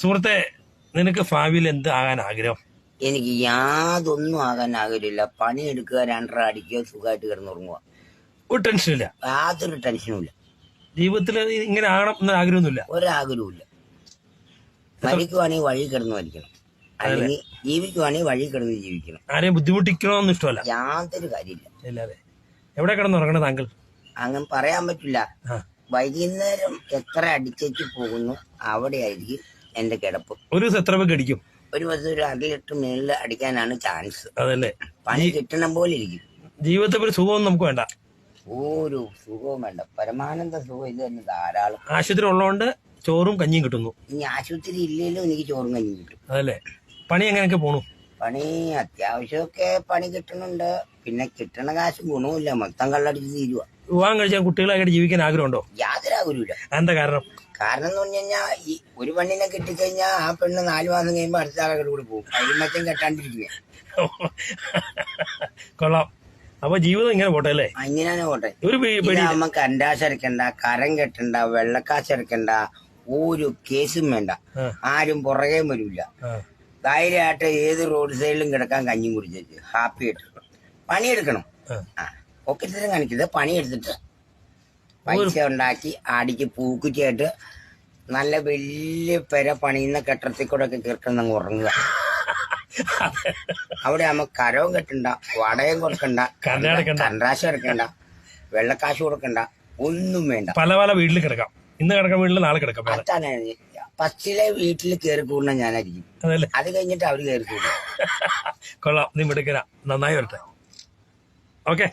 സുഹൃത്തെ നിനക്ക് ഭാവിയിൽ എന്ത് ആകാൻ ആഗ്രഹം? എനിക്ക് യാതൊന്നും ആകാൻ ആഗ്രഹമില്ല. പണിയെടുക്കുക രണ്ടര അടിക്കുക സുഖമായിട്ട് കിടന്നുറങ്ങുക. ഒരു ടെൻഷനില്ല. യാതൊരു ടെൻഷനും ഇല്ല ജീവിതത്തിൽ ഇങ്ങനെ ആകണം എന്ന ആഗ്രഹമൊന്നുമില്ല. ഒരാഗ്രഹവും ഇല്ല മരിക്കുവാണെങ്കിൽ വഴി കിടന്ന് മരിക്കണം അല്ലെങ്കിൽ ജീവിക്കുവാണെങ്കിൽ വഴി കിടന്ന് ജീവിക്കണം. ആരെയും ബുദ്ധിമുട്ടിക്കണമെന്ന് ഇഷ്ടമല്ല. യാതൊരു കാര്യമില്ല. ഇല്ലാതെ എവിടെ കിടന്നുറങ്ങണം താങ്കൾ അങ്ങനെ പറയാൻ പറ്റില്ല. വൈകുന്നേരം എത്ര അടിച്ചേച്ച് പോകുന്നു അവിടെയായിരിക്കും. എന്റെ കിടപ്പ്. ഒരു ദിവസം എത്ര പേർക്ക് അടിക്കും? ഒരു ദിവസം ഒരു അര ലിറ്റർ മേളിൽ അടിക്കാനാണ് ചാൻസ് അതല്ലേ. പണി കിട്ടണം പോലെ ഇരിക്കും. ജീവിതത്തിൽ ഒരു സുഖമൊന്നും നമുക്ക് വേണ്ട. ഒരു സുഖവും വേണ്ട. പരമാനന്ദ സുഖം ഇത് തന്നെ ധാരാളം. ആശുപത്രി ഉള്ളതുകൊണ്ട് ചോറും കഞ്ഞിയും കിട്ടുന്നു. ഇനി ആശുപത്രി ഇല്ലെങ്കിലും എനിക്ക് ചോറും കഞ്ഞിയും കിട്ടും. അതല്ലേ. പണി എങ്ങനെയൊക്കെ പോണു? പണി അത്യാവശ്യമൊക്കെ പണി കിട്ടുന്നുണ്ട്. പിന്നെ കിട്ടണ കാശ് ഗുണവുമില്ല. മൊത്തം കള്ളടിച്ച് തീരുക വിവാഹം കഴിച്ചാൽ കുട്ടികളായിട്ട് ജീവിക്കാൻ ആഗ്രഹമുണ്ടോ? യാതൊരു ആഗ്രഹമില്ല എന്താ കാരണം? കാരണം എന്ന് പറഞ്ഞു കഴിഞ്ഞാൽ ഈ ഒരു പെണ്ണിനെ കിട്ടിക്കഴിഞ്ഞാൽ ആ പെണ്ണ് നാല് മാസം കഴിയുമ്പോൾ അടുത്ത ആളുകളുടെ കൂടെ പോകും. അരിമറ്റം കെട്ടാണ്ടിരിക്കുക. കൊള്ളാം. അപ്പൊ ജീവിതം ഇങ്ങനെ പോട്ടെ അല്ലേ? അങ്ങനെയാണ് പോട്ടെ. ഒരു ഇതാകുമ്പോ കണ്ടാശ് അരക്കണ്ട കരം കെട്ടണ്ട വെള്ളക്കാശ് അരക്കണ്ട ഒരു കേസും വേണ്ട. ആരും പുറകെ വരില്ല ധൈര്യമായിട്ട് ഏത് റോഡ് സൈഡിലും കിടക്കാൻ കഞ്ഞി കുടിച്ചു ഹാപ്പി ആയിട്ട്. പണിയെടുക്കണം. ആ. ആ കാണിക്കരുത് പണിയെടുത്തിട്ട്. പൈസ ഉണ്ടാക്കി അടിച്ച് പൂക്കുറ്റിയായിട്ട് നല്ല വലിയ പെര പണിയുന്ന കെട്ടത്തിൽ കൂടെ ഒക്കെ കീർക്കുന്ന അങ്ങ് ഉറങ്ങുക. അവിടെ ആകുമ്പോ കരവും കെട്ടണ്ട വടയും കൊടുക്കണ്ട. കണ്ടാശം എടുക്കണ്ട വെള്ളക്കാശ് കൊടുക്കണ്ട ഒന്നും വേണ്ട. പല പല വീട്ടിൽ കിടക്കാം. ഇന്ന് കിടക്കാൻ വീട്ടിൽ നാളെ കിടക്കാം. അതാണ് ഫസ്റ്റിലെ വീട്ടിൽ കയറി കൂടുന്ന ഞാനായിരിക്കും. അത് കഴിഞ്ഞിട്ട് അവർ കയറി കൂടും. കൊള്ളാം. നീ മിടുക്കരാ നന്നായി വരട്ടെ. ഓക്കെ.